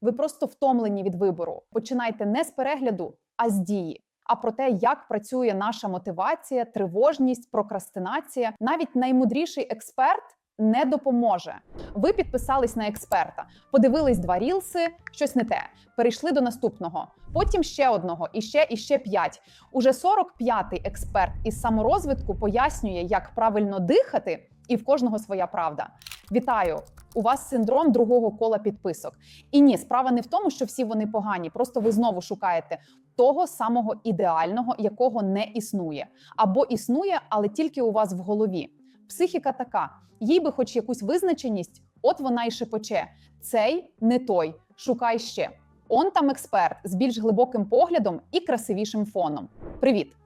Ви просто втомлені від вибору. Починайте не з перегляду, а з дії. А про те, як працює наша мотивація, тривожність, прокрастинація, навіть наймудріший експерт не допоможе. Ви підписались на експерта, подивились два рілси, щось не те. Перейшли до наступного, потім ще одного, і ще і ще п'ять. Уже 45-й експерт із саморозвитку пояснює, як правильно дихати, і в кожного своя правда. Вітаю! У вас синдром другого кола підписок. І ні, справа не в тому, що всі вони погані. Просто ви знову шукаєте того самого ідеального, якого не існує, або існує, але тільки у вас в голові. Психіка така: їй би хоч якусь визначеність, от вона й шепоче. Цей не той, шукай ще. Он там експерт з більш глибоким поглядом і красивішим фоном. Привіт!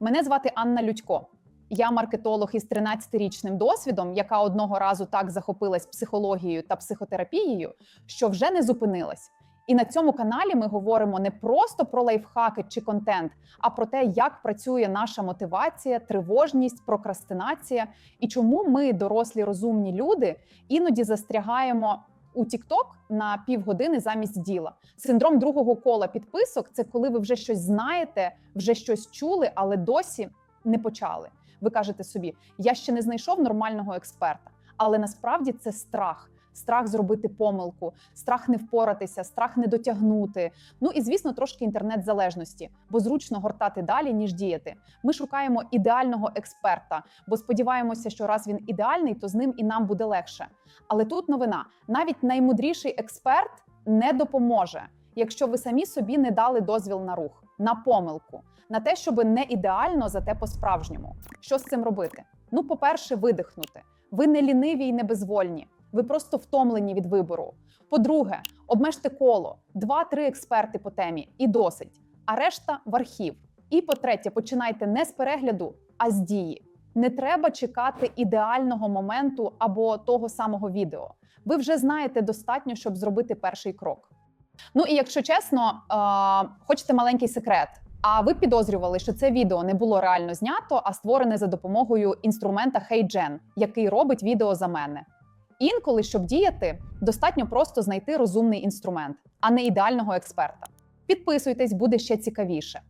Мене звати Анна Людько. Я маркетолог із 13-річним досвідом, яка одного разу так захопилась психологією та психотерапією, що вже не зупинилась. І на цьому каналі ми говоримо не просто про лайфхаки чи контент, а про те, як працює наша мотивація, тривожність, прокрастинація і чому ми, дорослі розумні люди, іноді застрягаємо у TikTok на півгодини замість діла. Синдром другого кола підписок це коли ви вже щось знаєте, вже щось чули, але досі не почали. Ви кажете собі, я ще не знайшов нормального експерта, але насправді це страх. Страх зробити помилку, страх не впоратися, страх не дотягнути. Ну і звісно, трошки інтернет-залежності, бо зручно гортати далі ніж діяти. Ми шукаємо ідеального експерта, бо сподіваємося, що раз він ідеальний, то з ним і нам буде легше. Але тут новина: навіть наймудріший експерт не допоможе, якщо ви самі собі не дали дозвіл на рух, на помилку, на те, щоб не ідеально, зате по-справжньому. Що з цим робити? Ну, по-перше, видихнути. Ви не ліниві і не безвольні. Ви просто втомлені від вибору. По-друге, обмежте коло, два-три експерти по темі і досить. А решта в архів. І по-третє, починайте не з перегляду, а з дії. Не треба чекати ідеального моменту або того самого відео. Ви вже знаєте достатньо, щоб зробити перший крок. Ну і якщо чесно, хочете маленький секрет. А ви підозрювали, що це відео не було реально знято, а створене за допомогою інструмента HeyGen, який робить відео за мене. Інколи, щоб діяти, достатньо просто знайти розумний інструмент, а не ідеального експерта. Підписуйтесь, буде ще цікавіше.